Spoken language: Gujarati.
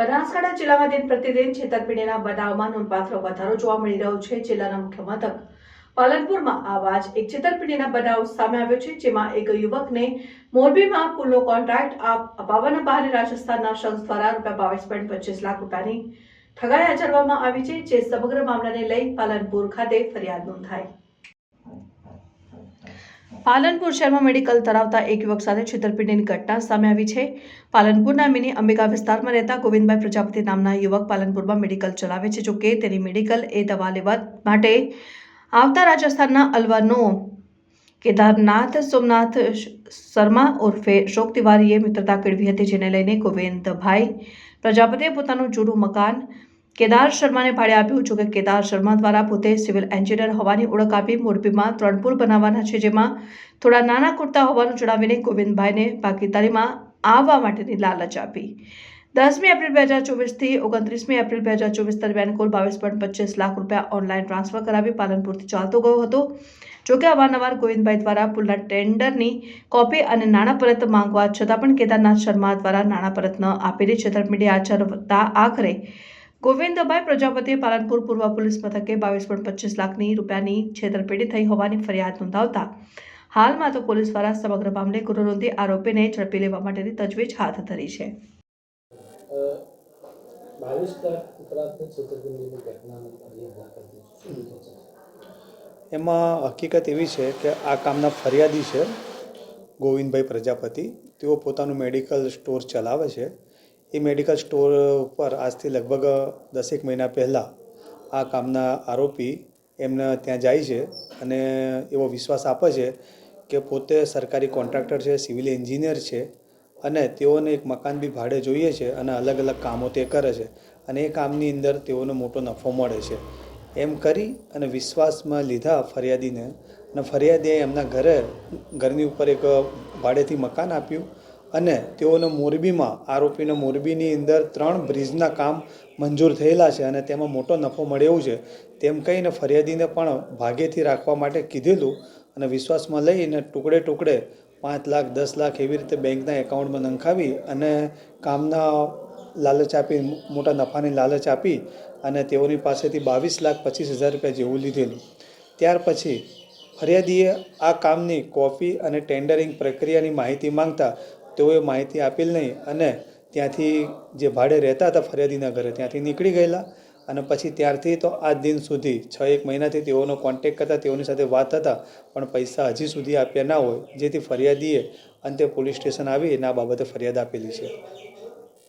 બનાસકાંઠા જિલ્લામાં દિન પ્રતિદિન છેતરપિંડીના બનાવમાં નોંધપાત્ર વધારો જોવા મળી રહ્યો છે. જિલ્લાના મુખ્ય મથક પાલનપુરમાં આવા જ એક છેતરપિંડીના બનાવ સામે આવ્યો છે, જેમાં એક યુવકને મોરબીમાં પુલનો કોન્ટ્રાક્ટ અપાવવાના બહાને રાજસ્થાનના શખ્સ દ્વારા રૂપિયા બાવીસ પોઈન્ટ પચીસ લાખ રૂપિયાની ઠગાઈ આચરવામાં આવી છે, જે સમગ્ર મામલાને લઈ પાલનપુર ખાતે ફરિયાદ નોંધાઈ. પાલનપુર શહેરમાં મેડિકલ ધરાવતા એક યુવક સાથે છેતરપિંડીની ઘટના સામે આવી છે. પાલનપુરના મિની અંબિકા વિસ્તારમાં રહેતા ગોવિંદભાઈ પ્રજાપતિ નામના યુવક પાલનપુરમાં મેડિકલ ચલાવે છે જોકે તેની મેડિકલ એ દવા લેવા માટે આવતા રાજસ્થાનના અલવરનો કેદારનાથ, સોમનાથ શર્મા ઉર્ફે શોક તિવારીએ મિત્રતા કેળવી હતી, જેને લઈને ગોવિંદભાઈ પ્રજાપતિએ પોતાનું જૂનું મકાન કેદાર શર્માને ભાડે આપ્યું જો કે કેદાર શર્મા દ્વારા પોતે સિવિલ એન્જિનિયર હોવાની ઓળખ આપી મોરબીમાં ત્રણ પુલ બનાવવાના છે, જેમાં થોડા નાના કુર્તા હોવાનું જણાવીને ગોવિંદભાઈને ભાગીદારીમાં આવવા માટેની લાલચ આપી. દસમી એપ્રિલ બે હજાર ચોવીસથી ઓગણત્રીસમી એપ્રિલ બે હજાર ચોવીસ દરમિયાન કુલ બાવીસ પોઈન્ટ પચીસ લાખ રૂપિયા ઓનલાઈન ટ્રાન્સફર કરાવી પાલનપુરથી ચાલતો ગયો હતો. જોકે અવારનવાર ગોવિંદભાઈ દ્વારા પુલના ટેન્ડરની કોપી અને નાણાં પરત માંગવા છતાં પણ કેદારનાથ શર્મા દ્વારા નાણાં પરત ન આપેલી છેતરપિંડી આચરતા આખરે ગોવિંદભાઈ પ્રજાપતિએ પાલનપુર પૂર્વ પોલીસ મથકે બાવીસ પોઈન્ટ પચીસ લાખની રૂપિયાની છેતરપિંડી થઈ હોવાની ફરિયાદ નોંધાવતા હાલમાં તો પોલીસ દ્વારા સમગ્ર મામલે ગુનો નોંધી આરોપીને ઝડપી લેવા માટેની તજવીજ હાથ ધરી છે. બાવીસ લાખ ઉપરાંતની છેતરપિંડીની ઘટનાની ફરિયાદ દાખલ થઈ છે. શું વિગત છે? એમાં હકીકત એવી છે કે આ કામના ફરિયાદી છે ગોવિંદભાઈ પ્રજાપતિ. તેઓ પોતાનું મેડિકલ સ્ટોર ચલાવે છે. એ મેડિકલ સ્ટોર ઉપર આજથી લગભગ દસેક મહિના પહેલાં આ કામના આરોપી એમને ત્યાં જાય છે અને એવો વિશ્વાસ આપે છે કે પોતે સરકારી કોન્ટ્રાક્ટર છે સિવિલ એન્જિનિયર છે અને તેઓને એક મકાન બી ભાડે જોઈએ છે અને અલગ અલગ કામો તે કરે છે અને એ કામની અંદર તેઓને મોટો નફો મળે છે. એમ કરી અને વિશ્વાસમાં લીધા ફરિયાદીને અને ફરિયાદીએ એમના ઘરે ઘરની ઉપર એક ભાડેથી મકાન આપ્યું અને તેઓને મોરબીમાં, આરોપીને મોરબીની અંદર ત્રણ બ્રિજના કામ મંજૂર થયેલા છે અને તેમાં મોટો નફો મળે એવું છે. તેમ કહીને ફરિયાદીને પણ ભાગેથી રાખવા માટે કીધેલું અને વિશ્વાસમાં લઈને ટુકડે ટુકડે પાંચ લાખ, દસ લાખ એવી રીતે બેંકના એકાઉન્ટમાં નંખાવી અને કામના લાલચ આપી, મોટા નફાની લાલચ આપી અને તેઓની પાસેથી બાવીસ લાખ પચીસ હજાર રૂપિયા જેવું લીધેલું. ત્યાર પછી ફરિયાદીએ આ કામની કોપી અને ટેન્ડરિંગ પ્રક્રિયાની માહિતી માંગતા તેઓએ માહિતી આપેલ નહીં અને ત્યાંથી જે ભાડે રહેતા હતા ફરિયાદીના ઘરે ત્યાંથી નીકળી ગયેલા અને પછી ત્યારથી તો આજ દિન સુધી છ એક મહિનાથી તેઓનો કોન્ટેક કરતા, તેઓની સાથે વાત હતા પણ પૈસા હજી સુધી આપ્યા ના હોય, જેથી ફરિયાદીએ અંતે પોલીસ સ્ટેશન આવી એના બાબતે ફરિયાદ આપેલી છે.